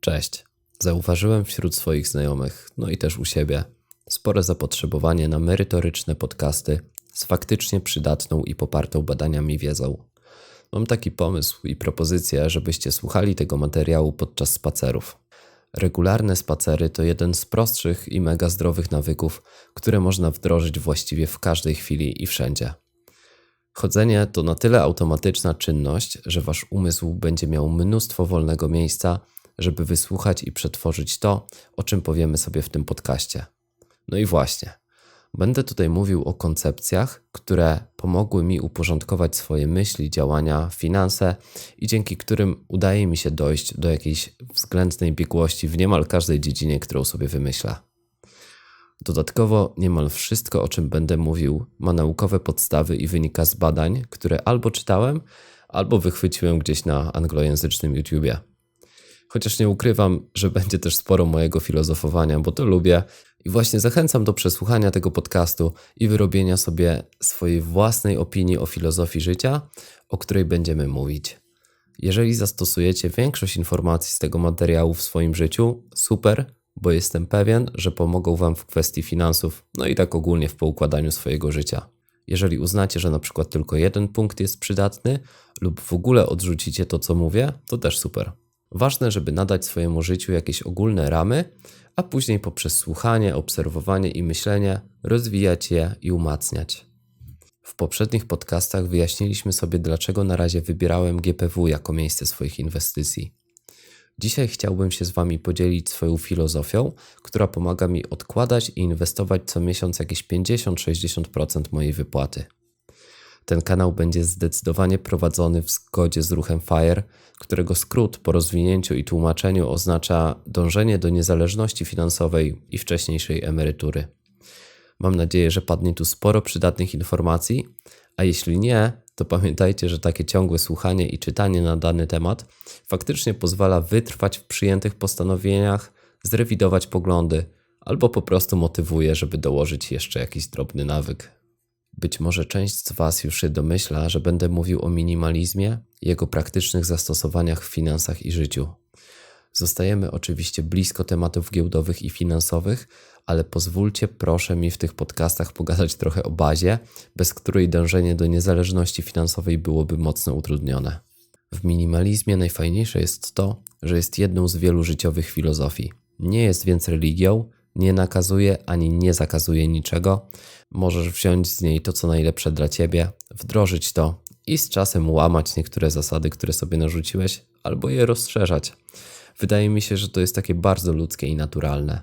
Cześć. Zauważyłem wśród swoich znajomych, no i też u siebie, spore zapotrzebowanie na merytoryczne podcasty z faktycznie przydatną i popartą badaniami wiedzą. Mam taki pomysł i propozycję, żebyście słuchali tego materiału podczas spacerów. Regularne spacery to jeden z prostszych i mega zdrowych nawyków, które można wdrożyć właściwie w każdej chwili i wszędzie. Chodzenie to na tyle automatyczna czynność, że wasz umysł będzie miał mnóstwo wolnego miejsca, żeby wysłuchać i przetworzyć to, o czym powiemy sobie w tym podcaście. No i właśnie. Będę tutaj mówił o koncepcjach, które pomogły mi uporządkować swoje myśli, działania, finanse i dzięki którym udaje mi się dojść do jakiejś względnej biegłości w niemal każdej dziedzinie, którą sobie wymyślę. Dodatkowo niemal wszystko, o czym będę mówił, ma naukowe podstawy i wynika z badań, które albo czytałem, albo wychwyciłem gdzieś na anglojęzycznym YouTubie. Chociaż nie ukrywam, że będzie też sporo mojego filozofowania, bo to lubię i właśnie zachęcam do przesłuchania tego podcastu i wyrobienia sobie swojej własnej opinii o filozofii życia, o której będziemy mówić. Jeżeli zastosujecie większość informacji z tego materiału w swoim życiu, super, bo jestem pewien, że pomogą Wam w kwestii finansów, no i tak ogólnie w poukładaniu swojego życia. Jeżeli uznacie, że na przykład tylko jeden punkt jest przydatny, lub w ogóle odrzucicie to, co mówię, to też super. Ważne, żeby nadać swojemu życiu jakieś ogólne ramy, a później poprzez słuchanie, obserwowanie i myślenie rozwijać je i umacniać. W poprzednich podcastach wyjaśniliśmy sobie, dlaczego na razie wybierałem GPW jako miejsce swoich inwestycji. Dzisiaj chciałbym się z Wami podzielić swoją filozofią, która pomaga mi odkładać i inwestować co miesiąc jakieś 50-60% mojej wypłaty. Ten kanał będzie zdecydowanie prowadzony w zgodzie z ruchem FIRE, którego skrót po rozwinięciu i tłumaczeniu oznacza dążenie do niezależności finansowej i wcześniejszej emerytury. Mam nadzieję, że padnie tu sporo przydatnych informacji, a jeśli nie, to pamiętajcie, że takie ciągłe słuchanie i czytanie na dany temat faktycznie pozwala wytrwać w przyjętych postanowieniach, zrewidować poglądy albo po prostu motywuje, żeby dołożyć jeszcze jakiś drobny nawyk. Być może część z Was już się domyśla, że będę mówił o minimalizmie jego praktycznych zastosowaniach w finansach i życiu. Zostajemy oczywiście blisko tematów giełdowych i finansowych, ale pozwólcie proszę mi w tych podcastach pogadać trochę o bazie, bez której dążenie do niezależności finansowej byłoby mocno utrudnione. W minimalizmie najfajniejsze jest to, że jest jedną z wielu życiowych filozofii. Nie jest więc religią, nie nakazuje ani nie zakazuje niczego. Możesz wziąć z niej to, co najlepsze dla ciebie, wdrożyć to i z czasem łamać niektóre zasady, które sobie narzuciłeś, albo je rozszerzać. Wydaje mi się, że to jest takie bardzo ludzkie i naturalne.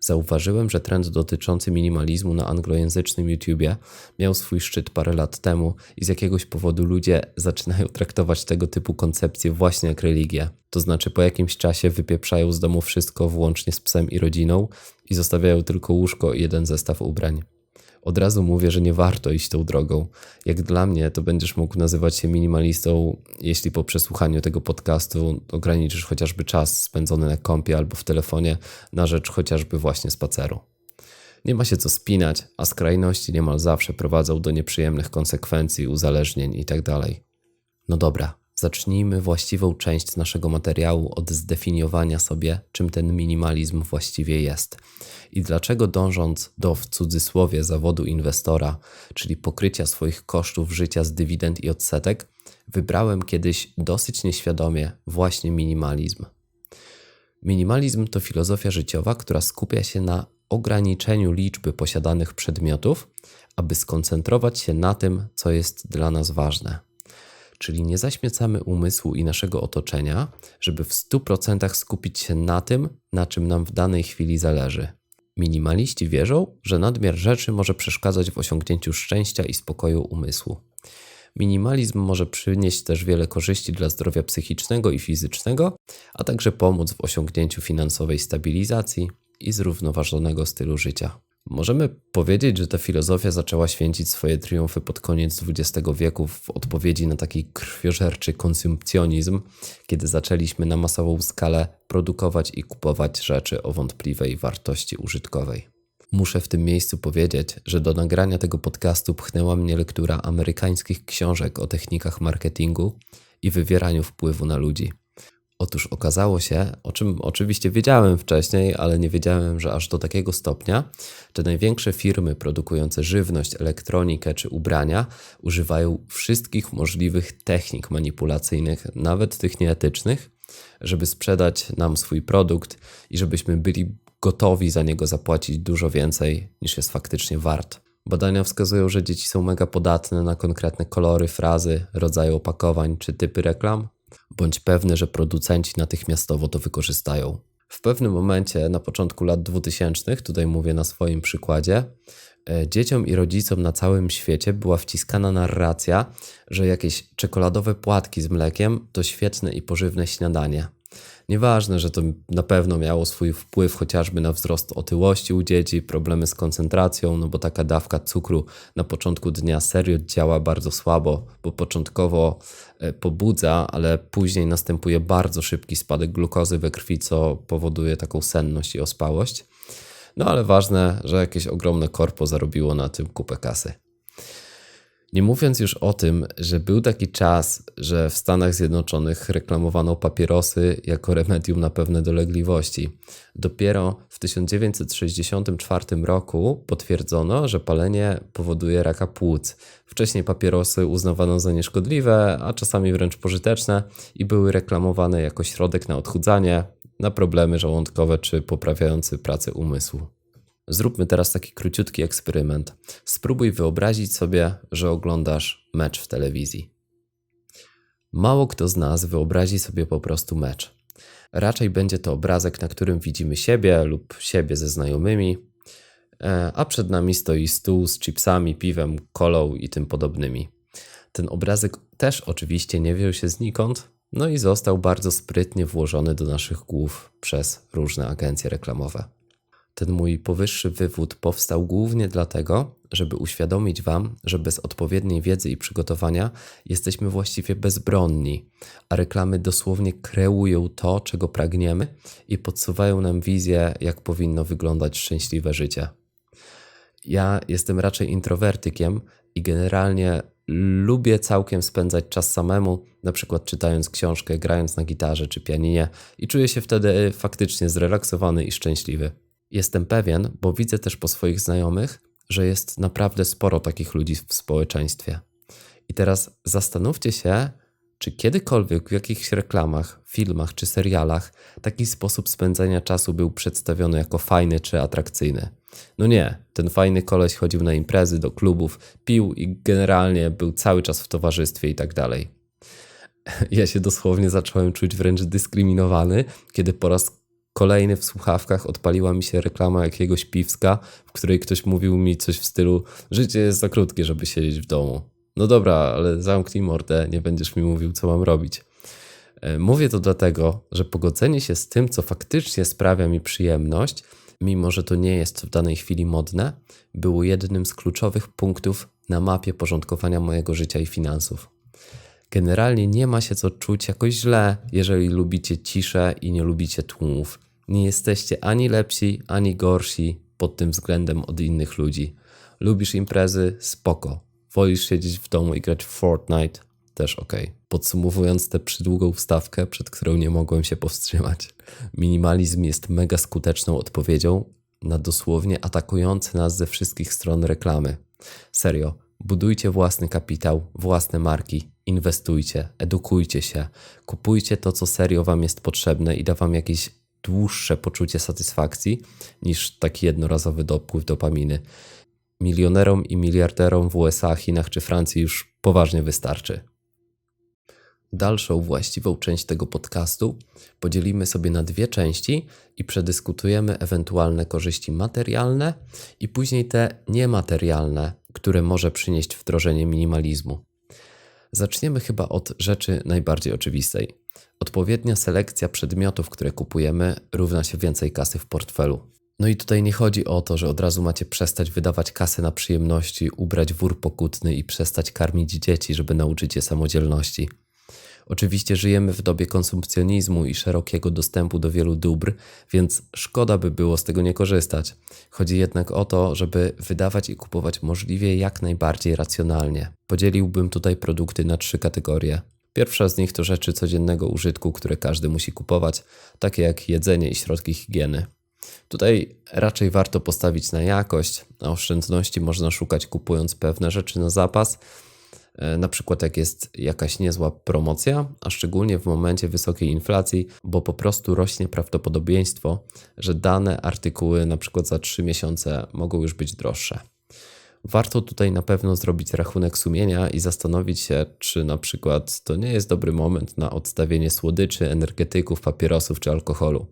Zauważyłem, że trend dotyczący minimalizmu na anglojęzycznym YouTubie miał swój szczyt parę lat temu i z jakiegoś powodu ludzie zaczynają traktować tego typu koncepcje właśnie jak religię. To znaczy po jakimś czasie wypieprzają z domu wszystko włącznie z psem i rodziną i zostawiają tylko łóżko i jeden zestaw ubrań od razu mówię, że nie warto iść tą drogą. Jak dla mnie, to będziesz mógł nazywać się minimalistą, jeśli po przesłuchaniu tego podcastu ograniczysz chociażby czas spędzony na kąpie albo w telefonie na rzecz chociażby właśnie spaceru. Nie ma się co spinać, a skrajności niemal zawsze prowadzą do nieprzyjemnych konsekwencji, uzależnień itd. Tak no dobra, zacznijmy właściwą część naszego materiału od zdefiniowania sobie, czym ten minimalizm właściwie jest i dlaczego dążąc do w cudzysłowie zawodu inwestora, czyli pokrycia swoich kosztów życia z dywidend i odsetek, wybrałem kiedyś dosyć nieświadomie właśnie minimalizm. Minimalizm to filozofia życiowa, która skupia się na ograniczeniu liczby posiadanych przedmiotów, aby skoncentrować się na tym, co jest dla nas ważne. Czyli nie zaśmiecamy umysłu i naszego otoczenia, żeby w 100% skupić się na tym, na czym nam w danej chwili zależy. Minimaliści wierzą, że nadmiar rzeczy może przeszkadzać w osiągnięciu szczęścia i spokoju umysłu. Minimalizm może przynieść też wiele korzyści dla zdrowia psychicznego i fizycznego, a także pomóc w osiągnięciu finansowej stabilizacji i zrównoważonego stylu życia. Możemy powiedzieć, że ta filozofia zaczęła święcić swoje triumfy pod koniec XX wieku w odpowiedzi na taki krwiożerczy konsumpcjonizm, kiedy zaczęliśmy na masową skalę produkować i kupować rzeczy o wątpliwej wartości użytkowej. Muszę w tym miejscu powiedzieć, że do nagrania tego podcastu pchnęła mnie lektura amerykańskich książek o technikach marketingu i wywieraniu wpływu na ludzi. Otóż okazało się, o czym oczywiście wiedziałem wcześniej, ale nie wiedziałem, że aż do takiego stopnia, że największe firmy produkujące żywność, elektronikę czy ubrania używają wszystkich możliwych technik manipulacyjnych, nawet tych nieetycznych, żeby sprzedać nam swój produkt i żebyśmy byli gotowi za niego zapłacić dużo więcej niż jest faktycznie wart. Badania wskazują, że dzieci są mega podatne na konkretne kolory, frazy, rodzaje opakowań czy typy reklam, bądź pewny, że producenci natychmiastowo to wykorzystają. W pewnym momencie, na początku lat 2000, tutaj mówię na swoim przykładzie, e, dzieciom i rodzicom na całym świecie była wciskana narracja, że jakieś czekoladowe płatki z mlekiem to świetne i pożywne śniadanie. Nieważne, że to na pewno miało swój wpływ chociażby na wzrost otyłości u dzieci, problemy z koncentracją, no bo taka dawka cukru na początku dnia serio działa bardzo słabo, bo początkowo pobudza, ale później następuje bardzo szybki spadek glukozy we krwi, co powoduje taką senność i ospałość. No ale ważne, że jakieś ogromne korpo zarobiło na tym kupę kasy. Nie mówiąc już o tym, że był taki czas, że w Stanach Zjednoczonych reklamowano papierosy jako remedium na pewne dolegliwości. Dopiero w 1964 roku potwierdzono, że palenie powoduje raka płuc. Wcześniej papierosy uznawano za nieszkodliwe, a czasami wręcz pożyteczne i były reklamowane jako środek na odchudzanie, na problemy żołądkowe czy poprawiający pracę umysłu. Zróbmy teraz taki króciutki eksperyment. Spróbuj wyobrazić sobie, że oglądasz mecz w telewizji. Mało kto z nas wyobrazi sobie po prostu mecz. Raczej będzie to obrazek, na którym widzimy siebie lub siebie ze znajomymi, e, a przed nami stoi stół z chipsami, piwem, kolą i tym podobnymi. Ten obrazek też oczywiście nie wziął się znikąd, no i został bardzo sprytnie włożony do naszych głów przez różne agencje reklamowe. Ten mój powyższy wywód powstał głównie dlatego, żeby uświadomić Wam, że bez odpowiedniej wiedzy i przygotowania jesteśmy właściwie bezbronni, a reklamy dosłownie kreują to, czego pragniemy i podsuwają nam wizję, jak powinno wyglądać szczęśliwe życie. Ja jestem raczej introwertykiem i generalnie lubię całkiem spędzać czas samemu, na przykład czytając książkę, grając na gitarze czy pianinie i czuję się wtedy faktycznie zrelaksowany i szczęśliwy. Jestem pewien, bo widzę też po swoich znajomych, że jest naprawdę sporo takich ludzi w społeczeństwie. I teraz zastanówcie się, czy kiedykolwiek w jakichś reklamach, filmach czy serialach taki sposób spędzania czasu był przedstawiony jako fajny czy atrakcyjny? No nie, ten fajny koleś chodził na imprezy, do klubów, pił i generalnie był cały czas w towarzystwie i tak dalej. Ja się dosłownie zacząłem czuć wręcz dyskryminowany, kiedy po raz kolejny w słuchawkach odpaliła mi się reklama jakiegoś piwska, w której ktoś mówił mi coś w stylu: Życie jest za krótkie, żeby siedzieć w domu. No dobra, ale zamknij mordę, nie będziesz mi mówił, co mam robić. E, mówię to dlatego, że pogodzenie się z tym, co faktycznie sprawia mi przyjemność, mimo że to nie jest w danej chwili modne, było jednym z kluczowych punktów na mapie porządkowania mojego życia i finansów. Generalnie nie ma się co czuć jakoś źle, jeżeli lubicie ciszę i nie lubicie tłumów. Nie jesteście ani lepsi, ani gorsi pod tym względem od innych ludzi. Lubisz imprezy? Spoko. Wolisz siedzieć w domu i grać w Fortnite? Też ok. Podsumowując tę przydługą wstawkę, przed którą nie mogłem się powstrzymać. Minimalizm jest mega skuteczną odpowiedzią na dosłownie atakujące nas ze wszystkich stron reklamy. Serio, budujcie własny kapitał, własne marki, inwestujcie, edukujcie się, kupujcie to, co serio Wam jest potrzebne i da Wam jakieś dłuższe poczucie satysfakcji niż taki jednorazowy dopływ dopaminy. Milionerom i miliarderom w USA, Chinach czy Francji już poważnie wystarczy. Dalszą właściwą część tego podcastu podzielimy sobie na dwie części i przedyskutujemy ewentualne korzyści materialne i później te niematerialne, które może przynieść wdrożenie minimalizmu. Zaczniemy chyba od rzeczy najbardziej oczywistej. Odpowiednia selekcja przedmiotów, które kupujemy, równa się więcej kasy w portfelu. No i tutaj nie chodzi o to, że od razu macie przestać wydawać kasę na przyjemności, ubrać wór pokutny i przestać karmić dzieci, żeby nauczyć je samodzielności. Oczywiście żyjemy w dobie konsumpcjonizmu i szerokiego dostępu do wielu dóbr, więc szkoda by było z tego nie korzystać. Chodzi jednak o to, żeby wydawać i kupować możliwie jak najbardziej racjonalnie. Podzieliłbym tutaj produkty na trzy kategorie: Pierwsza z nich to rzeczy codziennego użytku, które każdy musi kupować, takie jak jedzenie i środki higieny. Tutaj raczej warto postawić na jakość, a oszczędności można szukać kupując pewne rzeczy na zapas, na przykład jak jest jakaś niezła promocja, a szczególnie w momencie wysokiej inflacji, bo po prostu rośnie prawdopodobieństwo, że dane artykuły na przykład za 3 miesiące mogą już być droższe. Warto tutaj na pewno zrobić rachunek sumienia i zastanowić się, czy na przykład to nie jest dobry moment na odstawienie słodyczy, energetyków, papierosów czy alkoholu.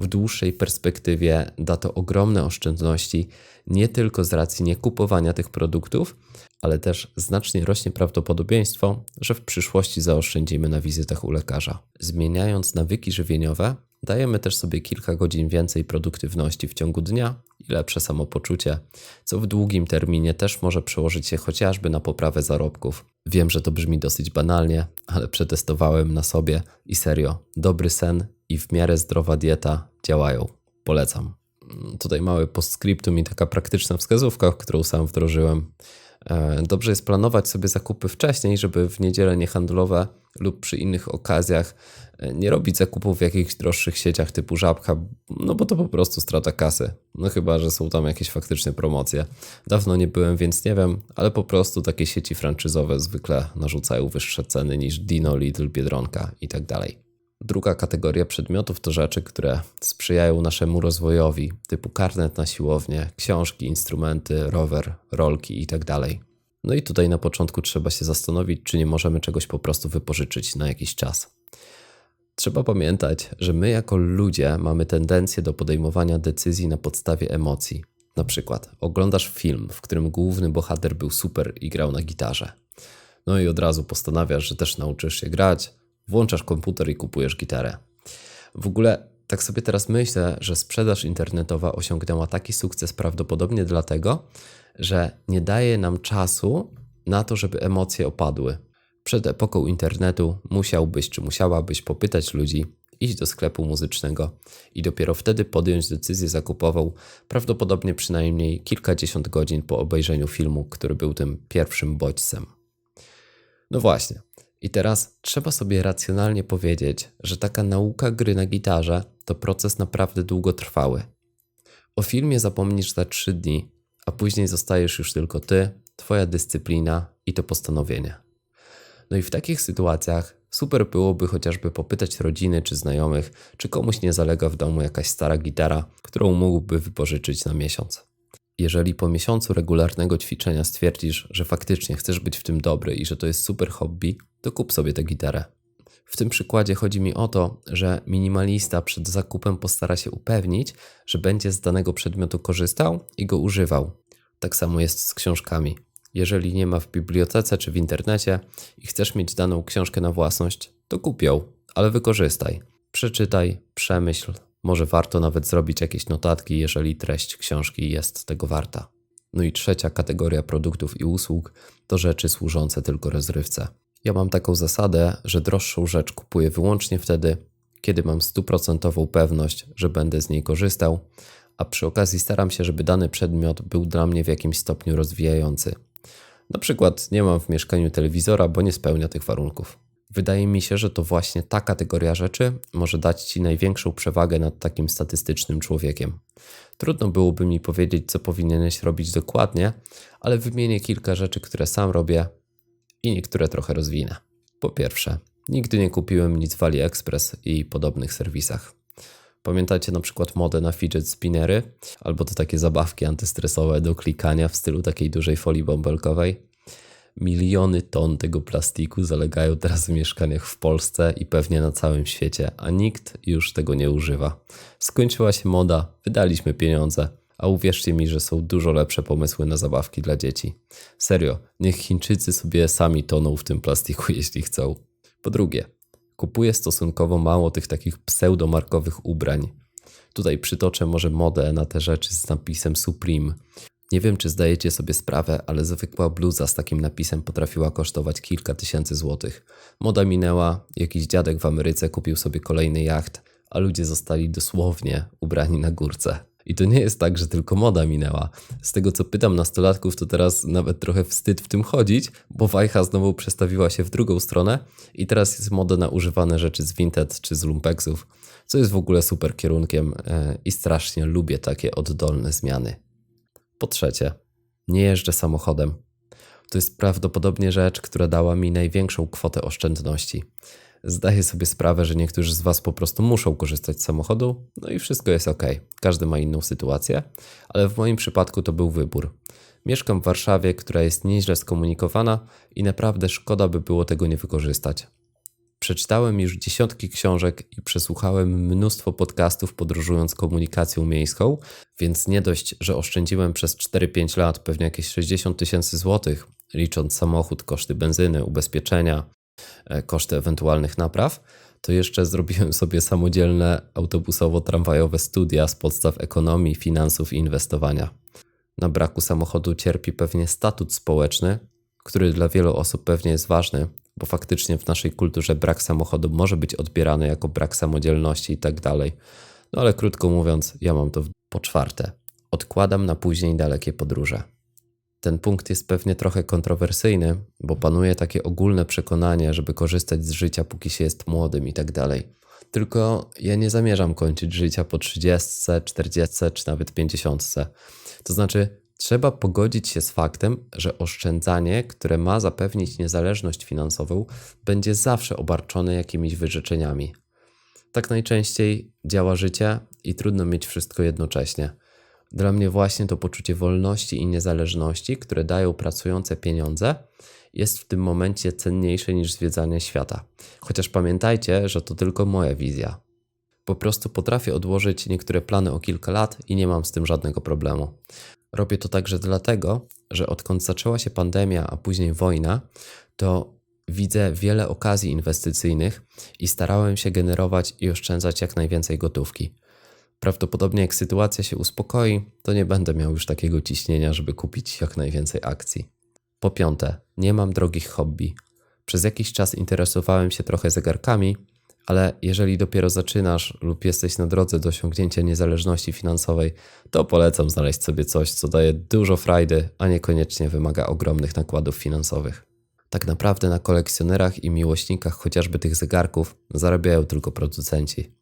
W dłuższej perspektywie da to ogromne oszczędności, nie tylko z racji niekupowania tych produktów, ale też znacznie rośnie prawdopodobieństwo, że w przyszłości zaoszczędzimy na wizytach u lekarza. Zmieniając nawyki żywieniowe, dajemy też sobie kilka godzin więcej produktywności w ciągu dnia i lepsze samopoczucie, co w długim terminie też może przełożyć się chociażby na poprawę zarobków. Wiem, że to brzmi dosyć banalnie, ale przetestowałem na sobie i serio, dobry sen i w miarę zdrowa dieta działają. Polecam. Tutaj mały postscriptum i taka praktyczna wskazówka, którą sam wdrożyłem. E, dobrze jest planować sobie zakupy wcześniej, żeby w niedzielę niehandlowe lub przy innych okazjach e, nie robić zakupów w jakichś droższych sieciach typu żabka, no bo to po prostu strata kasy. No chyba, że są tam jakieś faktyczne promocje. Dawno nie byłem, więc nie wiem, ale po prostu takie sieci franczyzowe zwykle narzucają wyższe ceny niż Dino, Lidl, Biedronka i tak. Druga kategoria przedmiotów to rzeczy, które sprzyjają naszemu rozwojowi, typu karnet na siłownię, książki, instrumenty, rower, rolki itd. Tak no i tutaj na początku trzeba się zastanowić, czy nie możemy czegoś po prostu wypożyczyć na jakiś czas. Trzeba pamiętać, że my jako ludzie mamy tendencję do podejmowania decyzji na podstawie emocji. Na przykład oglądasz film, w którym główny bohater był super i grał na gitarze. No i od razu postanawiasz, że też nauczysz się grać, włączasz komputer i kupujesz gitarę. W ogóle tak sobie teraz myślę, że sprzedaż internetowa osiągnęła taki sukces prawdopodobnie dlatego, że nie daje nam czasu na to, żeby emocje opadły. Przed epoką internetu musiałbyś czy musiałabyś popytać ludzi, iść do sklepu muzycznego i dopiero wtedy podjąć decyzję zakupową, prawdopodobnie przynajmniej kilkadziesiąt godzin po obejrzeniu filmu, który był tym pierwszym bodźcem. No właśnie, i teraz trzeba sobie racjonalnie powiedzieć, że taka nauka gry na gitarze to proces naprawdę długotrwały. O filmie zapomnisz za trzy dni, a później zostajesz już tylko ty, twoja dyscyplina i to postanowienie. No i w takich sytuacjach super byłoby chociażby popytać rodziny czy znajomych, czy komuś nie zalega w domu jakaś stara gitara, którą mógłby wypożyczyć na miesiąc. Jeżeli po miesiącu regularnego ćwiczenia stwierdzisz, że faktycznie chcesz być w tym dobry i że to jest super hobby, to kup sobie tę gitarę. W tym przykładzie chodzi mi o to, że minimalista przed zakupem postara się upewnić, że będzie z danego przedmiotu korzystał i go używał. Tak samo jest z książkami. Jeżeli nie ma w bibliotece czy w internecie i chcesz mieć daną książkę na własność, to kup ją, ale wykorzystaj. Przeczytaj, przemyśl. Może warto nawet zrobić jakieś notatki, jeżeli treść książki jest tego warta. No i trzecia kategoria produktów i usług to rzeczy służące tylko rozrywce. Ja mam taką zasadę, że droższą rzecz kupuję wyłącznie wtedy, kiedy mam stuprocentową pewność, że będę z niej korzystał, a przy okazji staram się, żeby dany przedmiot był dla mnie w jakimś stopniu rozwijający. Na przykład nie mam w mieszkaniu telewizora, bo nie spełnia tych warunków. Wydaje mi się, że to właśnie ta kategoria rzeczy może dać Ci największą przewagę nad takim statystycznym człowiekiem. Trudno byłoby mi powiedzieć, co powinieneś robić dokładnie, ale wymienię kilka rzeczy, które sam robię i niektóre trochę rozwinę. Po pierwsze, nigdy nie kupiłem nic w AliExpress i podobnych serwisach. Pamiętacie na przykład modę na fidget spinnery albo te takie zabawki antystresowe do klikania w stylu takiej dużej folii bąbelkowej? Miliony ton tego plastiku zalegają teraz w mieszkaniach w Polsce i pewnie na całym świecie, a nikt już tego nie używa. Skończyła się moda, wydaliśmy pieniądze, a uwierzcie mi, że są dużo lepsze pomysły na zabawki dla dzieci. Serio, niech Chińczycy sobie sami toną w tym plastiku, jeśli chcą. Po drugie, kupuję stosunkowo mało tych takich pseudomarkowych ubrań. Tutaj przytoczę może modę na te rzeczy z napisem Supreme. Nie wiem, czy zdajecie sobie sprawę, ale zwykła bluza z takim napisem potrafiła kosztować kilka tysięcy złotych. Moda minęła, jakiś dziadek w Ameryce kupił sobie kolejny jacht, a ludzie zostali dosłownie ubrani na górce. I to nie jest tak, że tylko moda minęła. Z tego co pytam nastolatków, to teraz nawet trochę wstyd w tym chodzić, bo wajcha znowu przestawiła się w drugą stronę i teraz jest moda na używane rzeczy z Vinted czy z Lumpexów, co jest w ogóle super kierunkiem e, i strasznie lubię takie oddolne zmiany. Po trzecie, nie jeżdżę samochodem. To jest prawdopodobnie rzecz, która dała mi największą kwotę oszczędności. Zdaję sobie sprawę, że niektórzy z Was po prostu muszą korzystać z samochodu, no i wszystko jest ok. Każdy ma inną sytuację, ale w moim przypadku to był wybór. Mieszkam w Warszawie, która jest nieźle skomunikowana i naprawdę szkoda by było tego nie wykorzystać. Przeczytałem już dziesiątki książek i przesłuchałem mnóstwo podcastów podróżując komunikacją miejską, więc nie dość, że oszczędziłem przez 4-5 lat pewnie jakieś 60 tysięcy złotych, licząc samochód, koszty benzyny, ubezpieczenia, e, koszty ewentualnych napraw, to jeszcze zrobiłem sobie samodzielne autobusowo-tramwajowe studia z podstaw ekonomii, finansów i inwestowania. Na braku samochodu cierpi pewnie statut społeczny, który dla wielu osób pewnie jest ważny, bo faktycznie w naszej kulturze brak samochodu może być odbierany jako brak samodzielności i tak dalej. No ale krótko mówiąc, ja mam to po czwarte. Odkładam na później dalekie podróże. Ten punkt jest pewnie trochę kontrowersyjny, bo panuje takie ogólne przekonanie, żeby korzystać z życia póki się jest młodym i tak dalej. Tylko ja nie zamierzam kończyć życia po 30, 40 czy nawet 50. To znaczy, Trzeba pogodzić się z faktem, że oszczędzanie, które ma zapewnić niezależność finansową, będzie zawsze obarczone jakimiś wyrzeczeniami. Tak najczęściej działa życie i trudno mieć wszystko jednocześnie. Dla mnie właśnie to poczucie wolności i niezależności, które dają pracujące pieniądze, jest w tym momencie cenniejsze niż zwiedzanie świata. Chociaż pamiętajcie, że to tylko moja wizja. Po prostu potrafię odłożyć niektóre plany o kilka lat i nie mam z tym żadnego problemu. Robię to także dlatego, że odkąd zaczęła się pandemia, a później wojna, to widzę wiele okazji inwestycyjnych i starałem się generować i oszczędzać jak najwięcej gotówki. Prawdopodobnie jak sytuacja się uspokoi, to nie będę miał już takiego ciśnienia, żeby kupić jak najwięcej akcji. Po piąte, nie mam drogich hobby. Przez jakiś czas interesowałem się trochę zegarkami, ale jeżeli dopiero zaczynasz lub jesteś na drodze do osiągnięcia niezależności finansowej, to polecam znaleźć sobie coś, co daje dużo frajdy, a niekoniecznie wymaga ogromnych nakładów finansowych. Tak naprawdę na kolekcjonerach i miłośnikach chociażby tych zegarków zarabiają tylko producenci.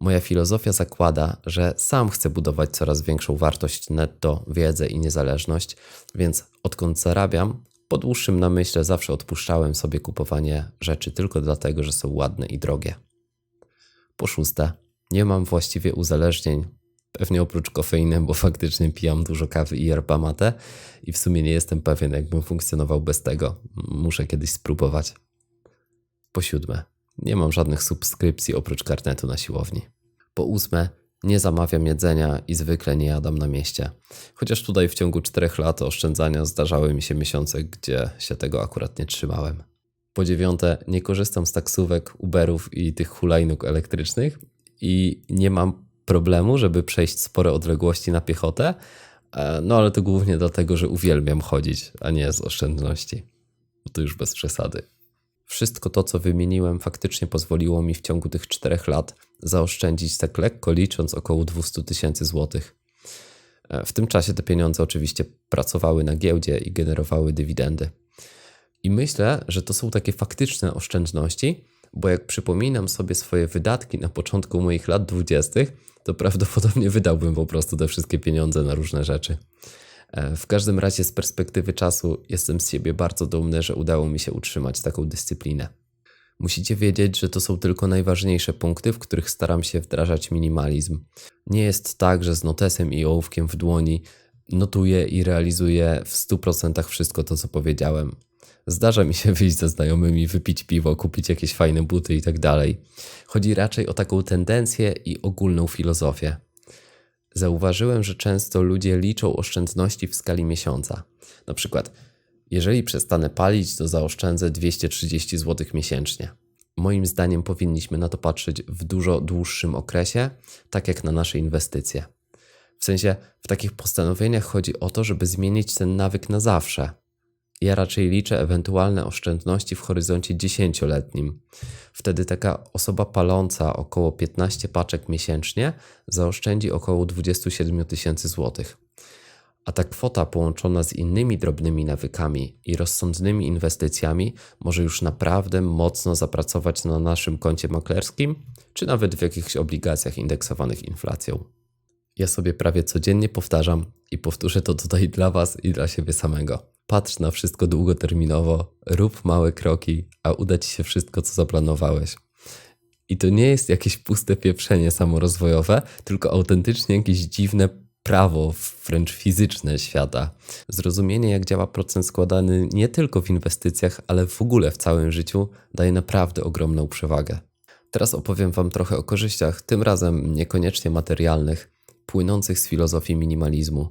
Moja filozofia zakłada, że sam chcę budować coraz większą wartość netto, wiedzę i niezależność, więc odkąd zarabiam, po dłuższym namyśle zawsze odpuszczałem sobie kupowanie rzeczy tylko dlatego, że są ładne i drogie. Po szóste, nie mam właściwie uzależnień, pewnie oprócz kofeiny, bo faktycznie pijam dużo kawy i yerba mate i w sumie nie jestem pewien, jakbym funkcjonował bez tego. Muszę kiedyś spróbować. Po siódme, nie mam żadnych subskrypcji oprócz karnetu na siłowni. Po ósme, nie zamawiam jedzenia i zwykle nie jadam na mieście. Chociaż tutaj w ciągu 4 lat oszczędzania zdarzały mi się miesiące, gdzie się tego akurat nie trzymałem. Po dziewiąte, nie korzystam z taksówek, Uberów i tych hulajnóg elektrycznych i nie mam problemu, żeby przejść spore odległości na piechotę. E, no ale to głównie dlatego, że uwielbiam chodzić, a nie z oszczędności. To już bez przesady. Wszystko to, co wymieniłem, faktycznie pozwoliło mi w ciągu tych czterech lat zaoszczędzić tak lekko licząc około 200 tysięcy złotych. E, w tym czasie te pieniądze oczywiście pracowały na giełdzie i generowały dywidendy. I myślę, że to są takie faktyczne oszczędności, bo jak przypominam sobie swoje wydatki na początku moich lat dwudziestych, to prawdopodobnie wydałbym po prostu te wszystkie pieniądze na różne rzeczy. E, w każdym razie z perspektywy czasu jestem z siebie bardzo dumny, że udało mi się utrzymać taką dyscyplinę. Musicie wiedzieć, że to są tylko najważniejsze punkty, w których staram się wdrażać minimalizm. Nie jest tak, że z notesem i ołówkiem w dłoni notuję i realizuję w 100% wszystko to, co powiedziałem. Zdarza mi się wyjść ze znajomymi, wypić piwo, kupić jakieś fajne buty i tak dalej. Chodzi raczej o taką tendencję i ogólną filozofię. Zauważyłem, że często ludzie liczą oszczędności w skali miesiąca. Na przykład, jeżeli przestanę palić, to zaoszczędzę 230 zł miesięcznie. Moim zdaniem powinniśmy na to patrzeć w dużo dłuższym okresie, tak jak na nasze inwestycje. W sensie, w takich postanowieniach chodzi o to, żeby zmienić ten nawyk na zawsze. Ja raczej liczę ewentualne oszczędności w horyzoncie 10-letnim. Wtedy taka osoba paląca około 15 paczek miesięcznie zaoszczędzi około 27 tysięcy złotych. A ta kwota połączona z innymi drobnymi nawykami i rozsądnymi inwestycjami może już naprawdę mocno zapracować na naszym koncie maklerskim, czy nawet w jakichś obligacjach indeksowanych inflacją. Ja sobie prawie codziennie powtarzam i powtórzę to tutaj dla Was i dla siebie samego. Patrz na wszystko długoterminowo, rób małe kroki, a uda Ci się wszystko, co zaplanowałeś. I to nie jest jakieś puste pieprzenie samorozwojowe, tylko autentycznie jakieś dziwne prawo, wręcz fizyczne świata. Zrozumienie, jak działa procent składany nie tylko w inwestycjach, ale w ogóle w całym życiu, daje naprawdę ogromną przewagę. Teraz opowiem Wam trochę o korzyściach, tym razem niekoniecznie materialnych, płynących z filozofii minimalizmu.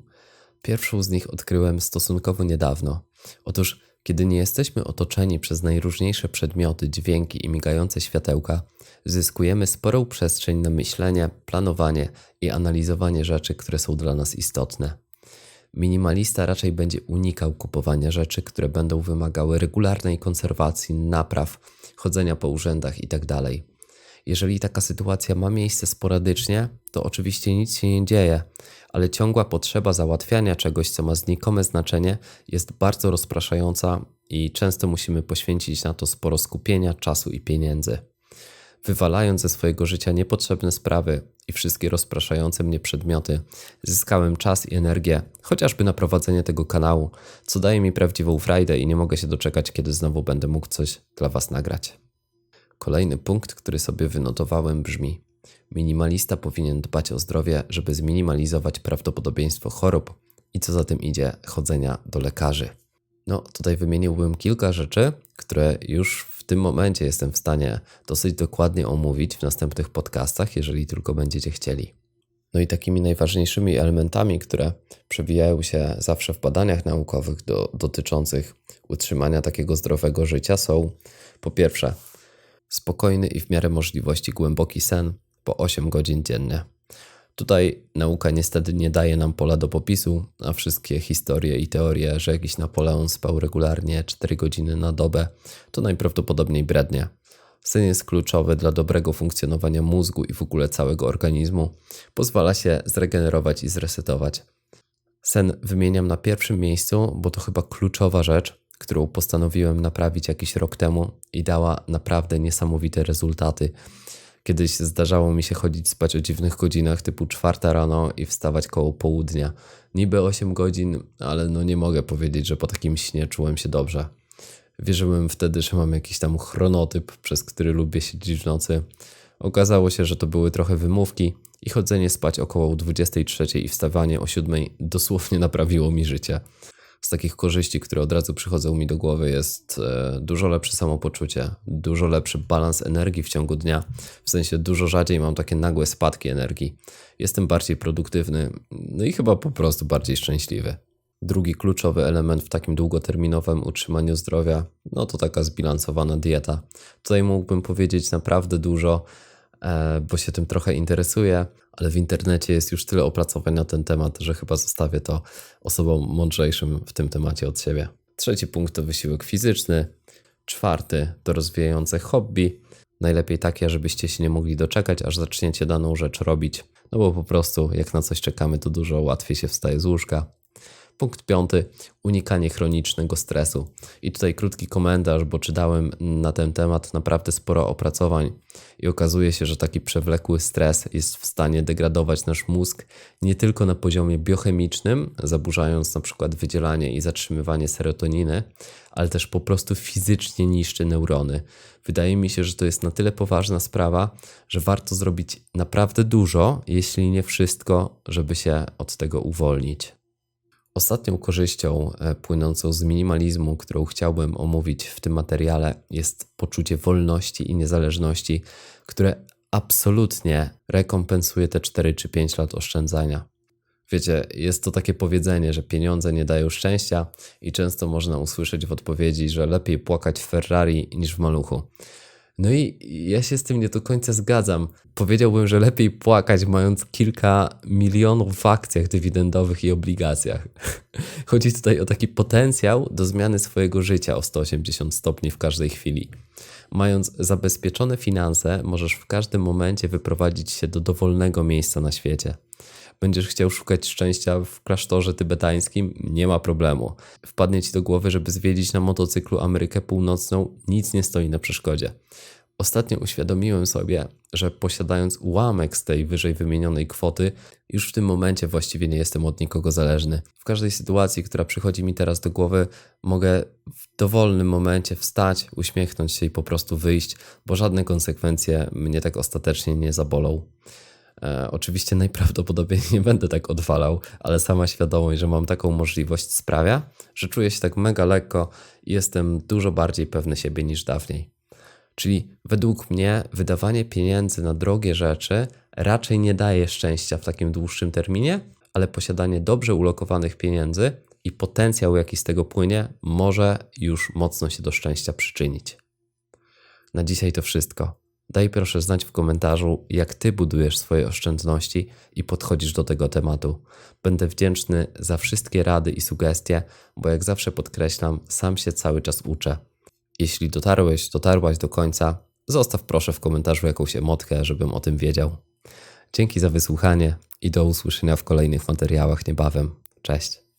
Pierwszą z nich odkryłem stosunkowo niedawno. Otóż, kiedy nie jesteśmy otoczeni przez najróżniejsze przedmioty, dźwięki i migające światełka, zyskujemy sporą przestrzeń na myślenie, planowanie i analizowanie rzeczy, które są dla nas istotne. Minimalista raczej będzie unikał kupowania rzeczy, które będą wymagały regularnej konserwacji, napraw, chodzenia po urzędach itd. Jeżeli taka sytuacja ma miejsce sporadycznie, to oczywiście nic się nie dzieje, ale ciągła potrzeba załatwiania czegoś, co ma znikome znaczenie, jest bardzo rozpraszająca i często musimy poświęcić na to sporo skupienia, czasu i pieniędzy. Wywalając ze swojego życia niepotrzebne sprawy i wszystkie rozpraszające mnie przedmioty, zyskałem czas i energię, chociażby na prowadzenie tego kanału, co daje mi prawdziwą frajdę i nie mogę się doczekać, kiedy znowu będę mógł coś dla Was nagrać. Kolejny punkt, który sobie wynotowałem, brzmi: Minimalista powinien dbać o zdrowie, żeby zminimalizować prawdopodobieństwo chorób i co za tym idzie, chodzenia do lekarzy. No, tutaj wymieniłbym kilka rzeczy, które już w tym momencie jestem w stanie dosyć dokładnie omówić w następnych podcastach, jeżeli tylko będziecie chcieli. No i takimi najważniejszymi elementami, które przewijają się zawsze w badaniach naukowych do, dotyczących utrzymania takiego zdrowego życia są po pierwsze spokojny i w miarę możliwości głęboki sen po 8 godzin dziennie. Tutaj nauka niestety nie daje nam pola do popisu, a wszystkie historie i teorie, że jakiś Napoleon spał regularnie 4 godziny na dobę, to najprawdopodobniej brednie. Sen jest kluczowy dla dobrego funkcjonowania mózgu i w ogóle całego organizmu. Pozwala się zregenerować i zresetować. Sen wymieniam na pierwszym miejscu, bo to chyba kluczowa rzecz, którą postanowiłem naprawić jakiś rok temu i dała naprawdę niesamowite rezultaty. Kiedyś zdarzało mi się chodzić spać o dziwnych godzinach typu czwarta rano i wstawać koło południa. Niby 8 godzin, ale no nie mogę powiedzieć, że po takim śnie czułem się dobrze. Wierzyłem wtedy, że mam jakiś tam chronotyp, przez który lubię siedzieć w nocy. Okazało się, że to były trochę wymówki i chodzenie spać około 23 i wstawanie o 7 dosłownie naprawiło mi życie z takich korzyści, które od razu przychodzą mi do głowy, jest e, dużo lepsze samopoczucie, dużo lepszy balans energii w ciągu dnia. W sensie dużo rzadziej mam takie nagłe spadki energii. Jestem bardziej produktywny, no i chyba po prostu bardziej szczęśliwy. Drugi kluczowy element w takim długoterminowym utrzymaniu zdrowia, no to taka zbilansowana dieta. Tutaj mógłbym powiedzieć naprawdę dużo, bo się tym trochę interesuję, ale w internecie jest już tyle opracowań na ten temat, że chyba zostawię to osobom mądrzejszym w tym temacie od siebie. Trzeci punkt to wysiłek fizyczny. Czwarty to rozwijające hobby. Najlepiej takie, żebyście się nie mogli doczekać, aż zaczniecie daną rzecz robić. No bo po prostu, jak na coś czekamy, to dużo łatwiej się wstaje z łóżka. Punkt piąty, unikanie chronicznego stresu. I tutaj krótki komentarz, bo czytałem na ten temat naprawdę sporo opracowań i okazuje się, że taki przewlekły stres jest w stanie degradować nasz mózg nie tylko na poziomie biochemicznym, zaburzając na przykład wydzielanie i zatrzymywanie serotoniny, ale też po prostu fizycznie niszczy neurony. Wydaje mi się, że to jest na tyle poważna sprawa, że warto zrobić naprawdę dużo, jeśli nie wszystko, żeby się od tego uwolnić. Ostatnią korzyścią e, płynącą z minimalizmu, którą chciałbym omówić w tym materiale, jest poczucie wolności i niezależności, które absolutnie rekompensuje te 4 czy 5 lat oszczędzania. Wiecie, jest to takie powiedzenie, że pieniądze nie dają szczęścia, i często można usłyszeć w odpowiedzi, że lepiej płakać w Ferrari niż w maluchu. No i ja się z tym nie do końca zgadzam. Powiedziałbym, że lepiej płakać, mając kilka milionów w akcjach dywidendowych i obligacjach. Chodzi tutaj o taki potencjał do zmiany swojego życia o 180 stopni w każdej chwili. Mając zabezpieczone finanse, możesz w każdym momencie wyprowadzić się do dowolnego miejsca na świecie. Będziesz chciał szukać szczęścia w klasztorze tybetańskim? Nie ma problemu. Wpadnie ci do głowy, żeby zwiedzić na motocyklu Amerykę Północną? Nic nie stoi na przeszkodzie. Ostatnio uświadomiłem sobie, że posiadając ułamek z tej wyżej wymienionej kwoty, już w tym momencie właściwie nie jestem od nikogo zależny. W każdej sytuacji, która przychodzi mi teraz do głowy, mogę w dowolnym momencie wstać, uśmiechnąć się i po prostu wyjść, bo żadne konsekwencje mnie tak ostatecznie nie zabolą. E, oczywiście najprawdopodobniej nie będę tak odwalał, ale sama świadomość, że mam taką możliwość sprawia, że czuję się tak mega lekko i jestem dużo bardziej pewny siebie niż dawniej. Czyli według mnie wydawanie pieniędzy na drogie rzeczy raczej nie daje szczęścia w takim dłuższym terminie, ale posiadanie dobrze ulokowanych pieniędzy i potencjał, jaki z tego płynie, może już mocno się do szczęścia przyczynić. Na dzisiaj to wszystko. Daj proszę znać w komentarzu, jak Ty budujesz swoje oszczędności i podchodzisz do tego tematu. Będę wdzięczny za wszystkie rady i sugestie, bo jak zawsze podkreślam, sam się cały czas uczę. Jeśli dotarłeś, dotarłaś do końca, zostaw proszę w komentarzu jakąś emotkę, żebym o tym wiedział. Dzięki za wysłuchanie i do usłyszenia w kolejnych materiałach niebawem. Cześć.